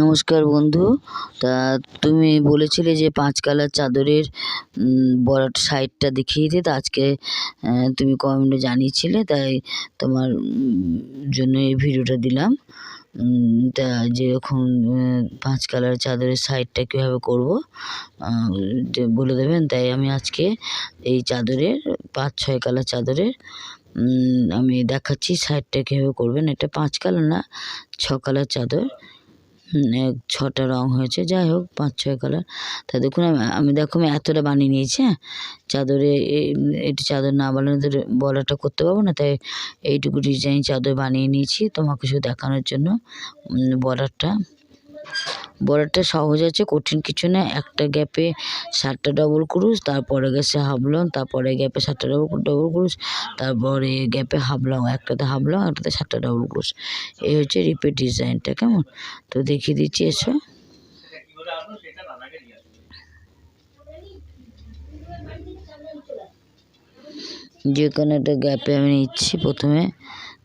নমস্কার বন্ধু। তা তুমি বলেছিলে যে পাঁচ কালার চাদরের বড় সাইডটা দেখিয়ে দিতে আজকে তুমি কমেন্টে জানিয়েছিলে, তাই তোমার জন্য এই ভিডিওটা দিলাম। তা যেরকম পাঁচ কালার চাদরের সাইডটা কীভাবে করব বলে দেবেন। তাই আমি আজকে এই চাদরের, পাঁচ ছয় কালার চাদরের আমি দেখাচ্ছি সাইডটা কীভাবে করবেন। এটা পাঁচ কালার না, ছ কালার চাদর। ছটা রং হয়েছে, যাই হোক, পাঁচ, ছয় কালার। তা দেখুন, আমি দেখো, আমি এতটা বানিয়ে নিয়েছি হ্যাঁ? চাদরে এটি চাদর না বানালে তো বলাটা করতে পারব না, তাই এইটুকু ডিজাইন চাদর বানিয়ে নিয়েছি তোমাকে শুধু দেখানোর জন্য বর্ডারটা বর্ডারটা সহজ আছে, কঠিন কিছু না। একটা গ্যাপে সাতটা ডবল ক্রুশ তারপরে গেছে হাফ লং তারপরে গ্যাপে সাতটা ডবল ডবল ক্রুশ তারপরে গ্যাপে হাফ লং একটাতে হাফ লং একটাতে সাতটা ডবল ক্রুশ এই হচ্ছে রিপিট ডিজাইনটা কেমন? তো দেখিয়ে দিচ্ছি এসো। যে কোনো একটা গ্যাপে আমি নিচ্ছি, প্রথমে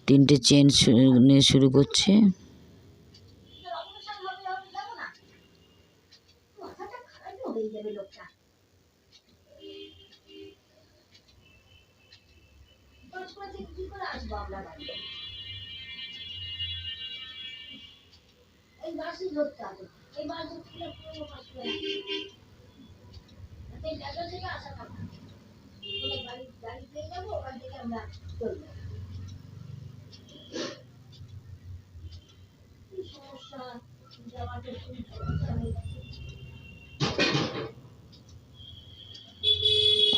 তিনটে চেন নিয়ে শুরু করছি। এই বাসি ধরতে হবে। এই বাস ধরতে পুরো বাস করে এই জায়গা থেকে আসা কথা গাড়ি গাড়ি পেয়ে যাব, ওখান থেকে আমরা চলবো। কি সমস্যা? যাওয়াটা খুবই সমস্যা হয়ে গেছে।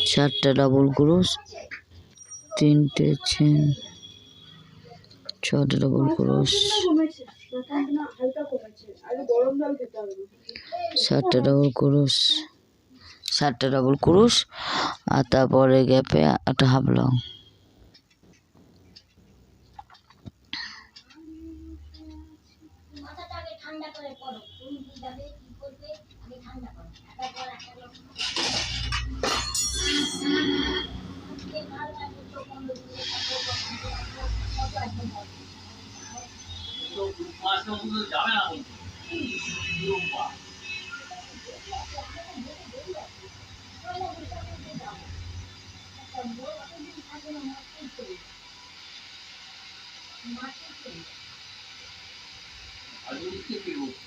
চারটা ডাবল ক্রোশ তিনটে চেন ছটা ডাবল ক্রোশ সাতটা ডাবল ক্রোশ সাতটা ডাবল ক্রোশ আর তারপরে গ্যাপে একটা হাফ লং যাবে কি করবে আগে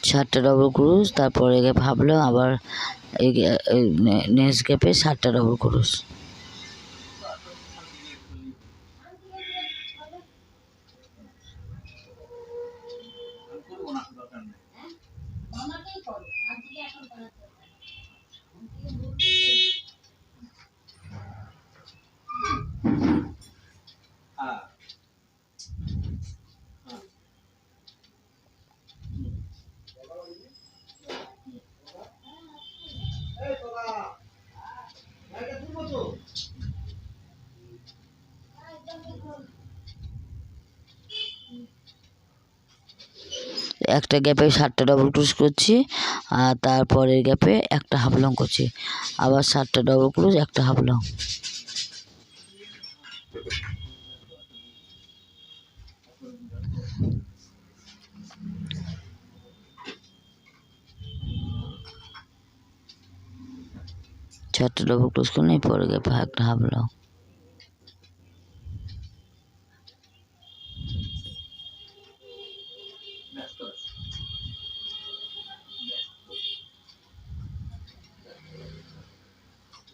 সাতটা ডবল ক্রোশ তারপরে হাফ লং আবার নেক্সট গ্যাপে সাতটা ডাবল ক্রোশ মামাকেই করো আজ থেকে এখন করার দরকার নেই। একটা গ্যাপে সাতটা ডবল ক্রোশ করছি, আর তারপরের গ্যাপে একটা হাফ লং করছি। আবার সাতটা ডবল ক্রোশ একটা হাফ লং চারটা ডবল ক্রোশ করলে পরে গ্যাপে একটা হাফ লং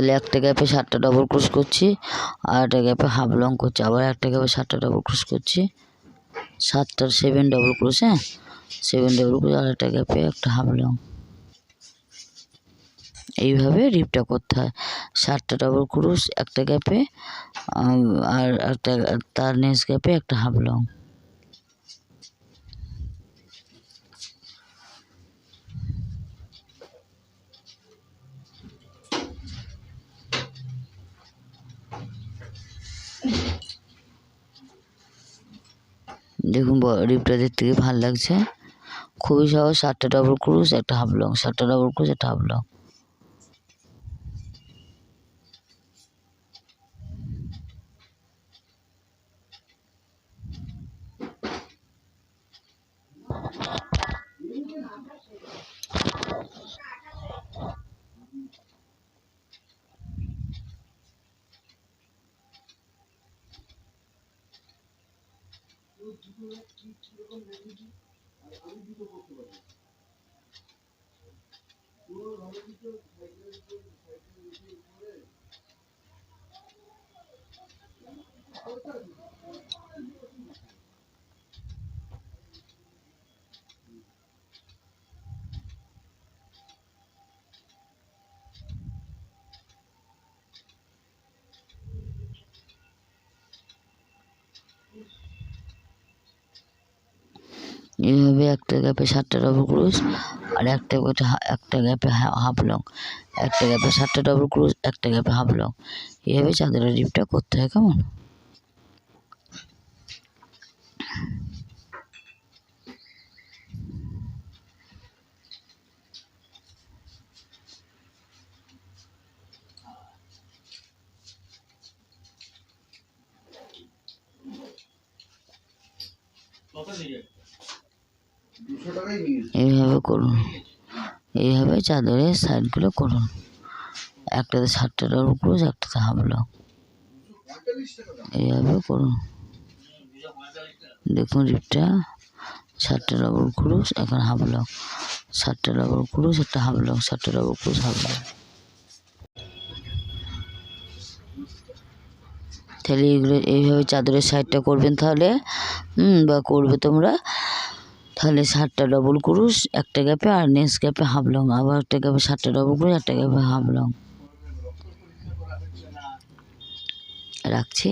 তাহলে একটা গ্যাপে সাতটা ডবল ক্রোশ করছি, আর একটা গ্যাপে হাফ লং করছি, আবার একটা গ্যাপে সাতটা ডবল ক্রোশ করছি। সাতটা সেভেন ডবল ক্রোশ হ্যাঁ? সেভেন ডবল ক্রোশ আর একটা গ্যাপে একটা হাফ লং এইভাবে রিপটা করতে হয়। সাতটা ডবল ক্রোশ একটা গ্যাপে আর একটা, তার নেক্সট গ্যাপে একটা হাফ লং দেখুন রিপটা দেখতে থেকে ভালো লাগছে? খুবই সহজ, সাতটা ডবল ক্রুশ একটা হাফ লং সাতটা ডবল ক্রুশ একটা হাফ লং দুজনে কি আর আমি দুটো করতে পারি। পুরো ভালো কিছু এইভাবে একটা গ্যাপে সাতটা ডবল ক্রুজ আর একটা একটা গ্যাপে হাফ লং একটা গ্যাপে সাতটা ডবল ক্রুজ একটা গ্যাপে হাফ লং এইভাবে চাদরের রিপটা করতে হয়, কেমন? নিয়ে এইভাবে করুন। এইভাবে চাদরের সাইডগুলো করুন। একটাতে সাতটা ডবল ক্রুজ একটাতে হাফ লং পঁয়তাল্লিশ টাকা দাম এইভাবে করুন। দেখুন রিপটা সাতটা ডবল ক্রুজ এখন হাফ লং সাতটা ডবল ক্রুজ একটা হাফ লং সাতটা ডবল ক্রুজ হাফ লং তাহলে এগুলো এইভাবে চাদরের সাইডটা করবেন তাহলে? বা করবে তোমরা? তাহলে সাতটা ডবল করুস, একটা গ্যাপে আর নেক্সট গ্যাপে হাফ লং আবার একটা গ্যাপে সাতটা ডবল করুস, একটা গ্যাপে হাফ লং রাখছি।